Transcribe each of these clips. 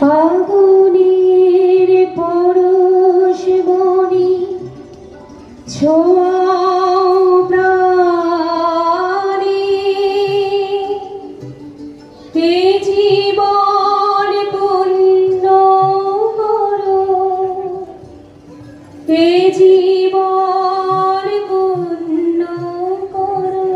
আগুনের পরশ বনি হে জীবন পূর্ণ করো। হে জীবন পূর্ণ করো।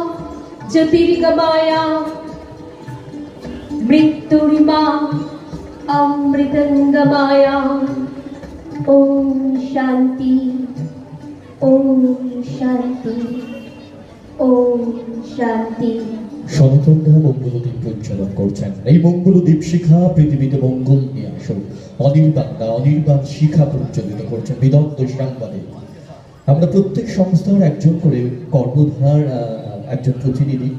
ज्योतिर्गमाया मृत्युर्मा अमृतङ्गमाया ॐ शान्ति ॐ शान्ति ॐ शान्ति সনাতনরা মঙ্গলদ্বীপ প্রজ্বলন করছেন এই মঙ্গলদ্বীপ শিখা পৃথিবীতে মঙ্গল নিয়ে আসুন অনির্বাণ বা অনির্বাণ শিখা প্রজ্বলিত করছেন বিদগ্ধ সাংবাদিক আমরা প্রত্যেক সংস্থার একজন করে কর্মধার আহ, একজন প্রতিনিধি।